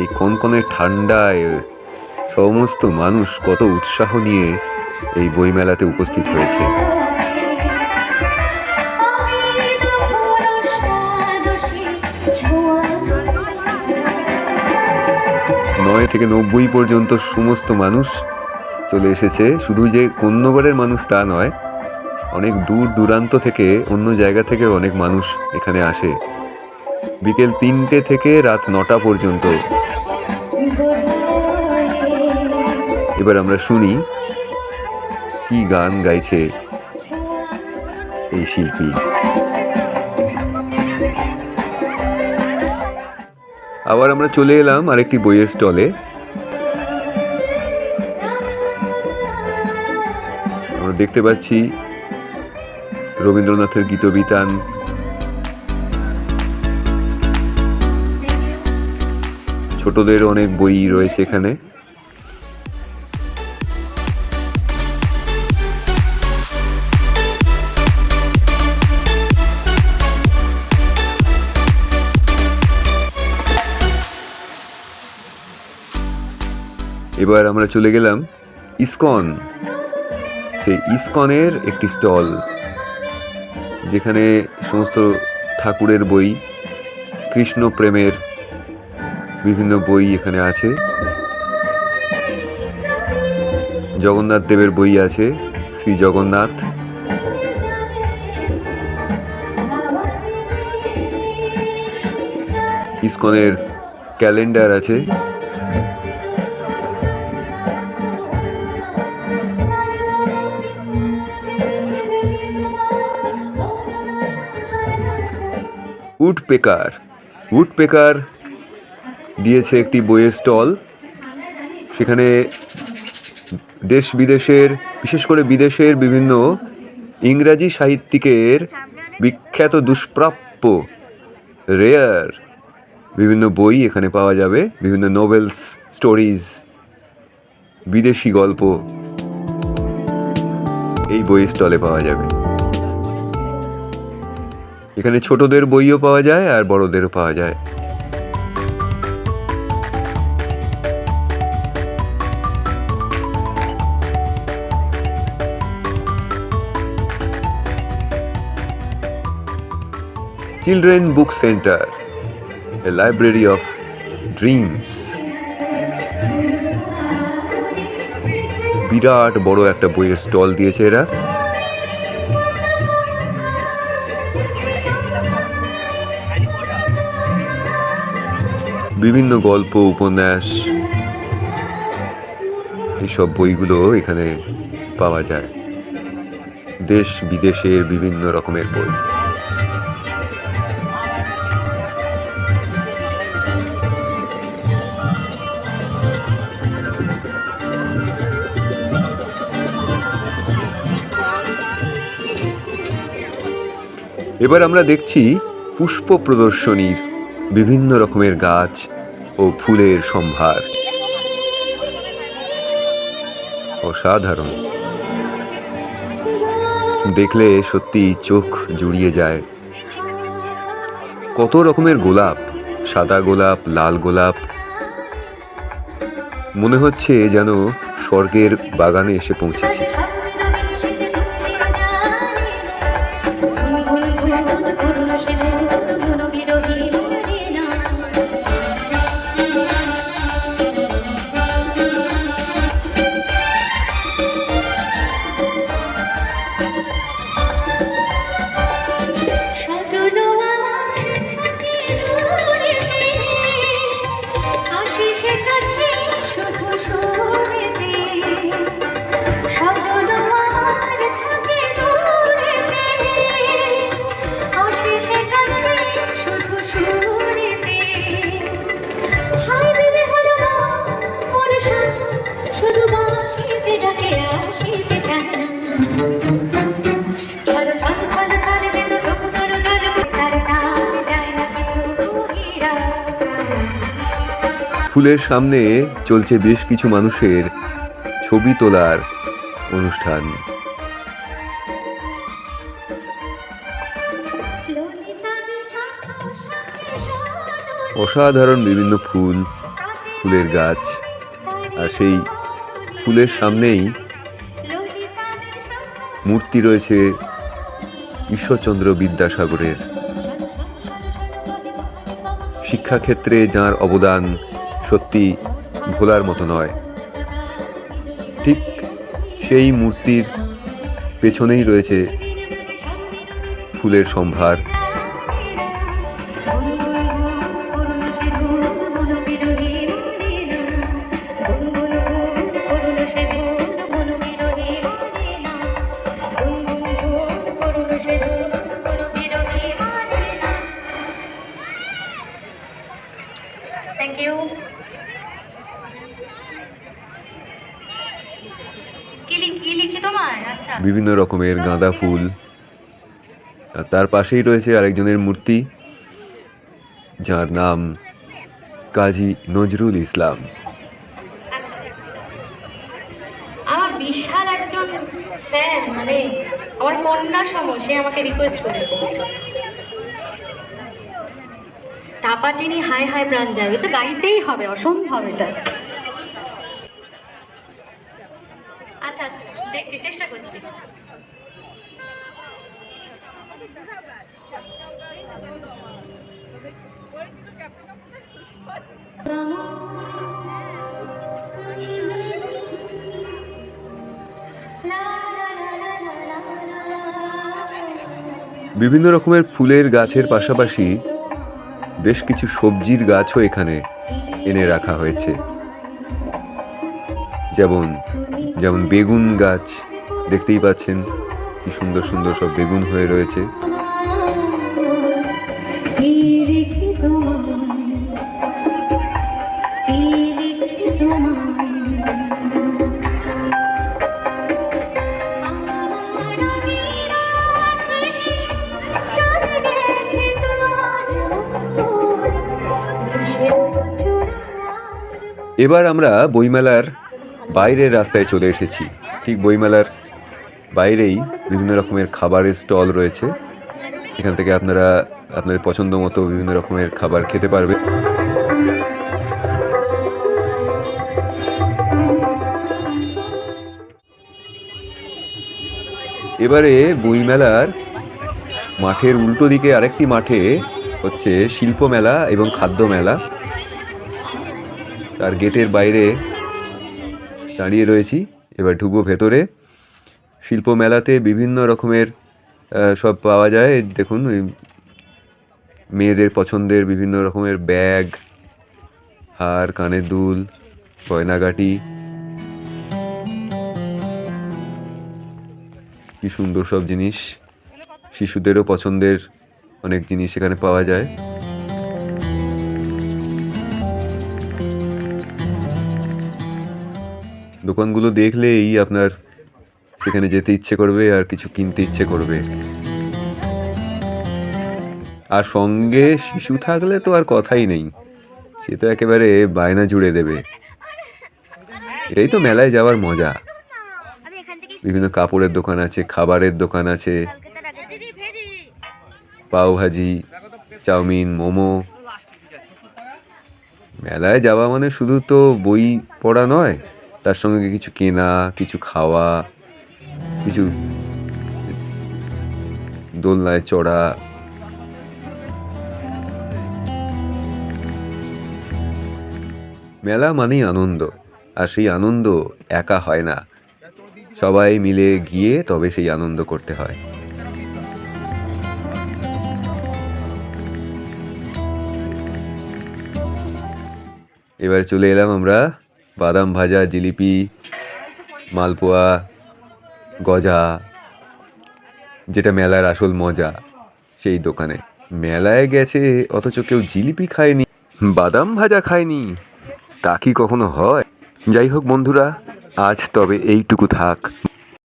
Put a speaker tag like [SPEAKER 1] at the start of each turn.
[SPEAKER 1] এই কনকনে ঠান্ডায় সমস্ত মানুষ কত উৎসাহ নিয়ে এই বইমেলাতে উপস্থিত হয়েছে। নয় থেকে নব্বই পর্যন্ত সমস্ত মানুষ চলে এসেছে। শুধু যে কন্যগড়ের মানুষ তা নয়, অনেক দূর দূরান্ত থেকে অন্য জায়গা থেকে অনেক মানুষ এখানে আসে। বিকেল তিনটে থেকে রাত নটা পর্যন্ত। এবার আমরা শুনি, কি গান গাইছে এই শিল্পী? আবার আমরা চলে এলাম আরেকটি বইয়ের স্টলে। আমরা দেখতে পাচ্ছি রবীন্দ্রনাথের গীতবিতান। ছোটদের অনেক বই রয়েছে এখানে। এবার আমরা চলে গেলাম ইসকন। সেই ইসকনের একটি স্টল, যেখানে সমস্ত ঠাকুরের বই কৃষ্ণ প্রেমের বিভিন্ন বই এখানে আছে। জগন্নাথ দেবের বই আছে, শ্রী জগন্নাথ। ইসকনের ক্যালেন্ডার আছে। উড পেকার উড পেকার দিয়েছে একটি বইয়ের স্টল। সেখানে দেশ বিদেশের, বিশেষ করে বিদেশের বিভিন্ন ইংরাজি সাহিত্যিকের বিখ্যাত দুষ্প্রাপ্য, রেয়ার বিভিন্ন বই এখানে পাওয়া যাবে, বিভিন্ন নোবেলস স্টোরিজ বিদেশি গল্প এই বই স্টলে পাওয়া যাবে। এখানে ছোটদের বইও পাওয়া যায় আর বড়দেরও পাওয়া যায়। চিলড্রেন বুক সেন্টার এ লাইব্রেরি অফ ড্রিমস বিরাট বড় একটা বইয়ের স্টল দিয়েছে এরা। বিভিন্ন গল্প, উপন্যাস, এইসব বইগুলো এখানে পাওয়া যায়। দেশ বিদেশের বিভিন্ন রকমের বই। এবার আমরা দেখছি পুষ্প প্রদর্শনীর বিভিন্ন রকমের গাছ ও ফুলের সম্ভার। অসাধারণ। দেখলে সত্যি চোখ জুড়িয়ে যায়। কত রকমের গোলাপ, সাদা গোলাপ, লাল গোলাপ। মনে হচ্ছে যেন স্বর্গের বাগানে এসে পৌঁছেছি। ফুলের সামনে চলছে বেশ কিছু মানুষের ছবি তোলার অনুষ্ঠান। অসাধারণ বিভিন্ন ফুল ফুলের গাছ আর সেই ফুলের সামনেই মূর্তি রয়েছে ঈশ্বরচন্দ্র বিদ্যাসাগরের। শিক্ষাক্ষেত্রে যার অবদান সত্যি ভোলার মতো নয়, ঠিক সেই মূর্তির পেছনেই রয়েছে ফুলের সম্ভার।
[SPEAKER 2] Thank you. কি লিখি কি লিখি তোমায়? আচ্ছা।
[SPEAKER 1] বিভিন্ন রকমের গাঁদা ফুল। আর তার পাশেই রয়েছে আরেকজনের মূর্তি যার নাম কাজী নজরুল ইসলাম।
[SPEAKER 2] আমার বিশাল একজন ফ্যান মানে আমার কন্যা সম সে আমাকে রিকোয়েস্ট করেছে। টাপাটিনি হাই হাই প্রাণ যাবে তো গাইতেই হবে অসম্ভব এটা। আচ্ছা, দেখছি চেষ্টা করছি।
[SPEAKER 1] বিভিন্ন রকমের ফুলের গাছের পাশাপাশি বেশ কিছু সবজির গাছও এখানে এনে রাখা হয়েছে। যেমন যেমন বেগুন গাছ, দেখতেই পাচ্ছেন কি সুন্দর সুন্দর সব বেগুন হয়ে রয়েছে। এবার আমরা বইমেলার বাইরের রাস্তায় চলে এসেছি। ঠিক বইমেলার বাইরেই বিভিন্ন রকমের খাবারের স্টল রয়েছে। এখান থেকে আপনারা, আপনাদের পছন্দ মতো বিভিন্ন রকমের খাবার খেতে পারবেন। এবারে বইমেলার মাঠের উল্টো দিকে আরেকটি মাঠে হচ্ছে শিল্প মেলা এবং খাদ্য মেলা তার গেটের বাইরে দাঁড়িয়ে রয়েছি। এবার ঢুকবো ভেতরে। শিল্প মেলাতে বিভিন্ন রকমের সব পাওয়া যায়। দেখুন ওই মেয়েদের পছন্দের বিভিন্ন রকমের ব্যাগ, হার, কানের দুল, গয়নাগাটি। কি সুন্দর সব জিনিস। শিশুদেরও পছন্দের অনেক জিনিস এখানে পাওয়া যায়। দোকানগুলো দেখলেই আপনার সেখানে যেতে ইচ্ছে করবে আর কিছু কিনতে ইচ্ছে করবে। আর সঙ্গে শিশু থাকলে তো আর কথাই নেই। সে তো একেবারে বায়না জুড়ে দেবে। এটাই তো মেলায় যাওয়ার মজা। বিভিন্ন কাপড়ের দোকান আছে, খাবারের দোকান আছে।
[SPEAKER 3] কলকাতার আগে দিদি ভেজি
[SPEAKER 1] পাও ভাজি, চাউমিন, মোমো। মেলায় যাওয়া মানে শুধু তো বই পড়া নয় তার সঙ্গে কিছু কেনা, কিছু খাওয়া, কিছু দোলনায় চড়া। মেলা মানেই আনন্দ, আর সেই আনন্দ একা হয় না। সবাই মিলে গিয়ে তবে সেই আনন্দ করতে হয়। এবার চলে এলাম আমরা বাদাম ভাজা, জিলিপি, মালপোয়া, গজা, যেটা মেলার আসল মজা সেই দোকানে। মেলায় গেছে, অথচ কেউ জিলিপি খায়নি, বাদাম ভাজা খায়নি। তা কি কখনো হয়? যাই হোক বন্ধুরা, আজ তবে এইটুকু থাক।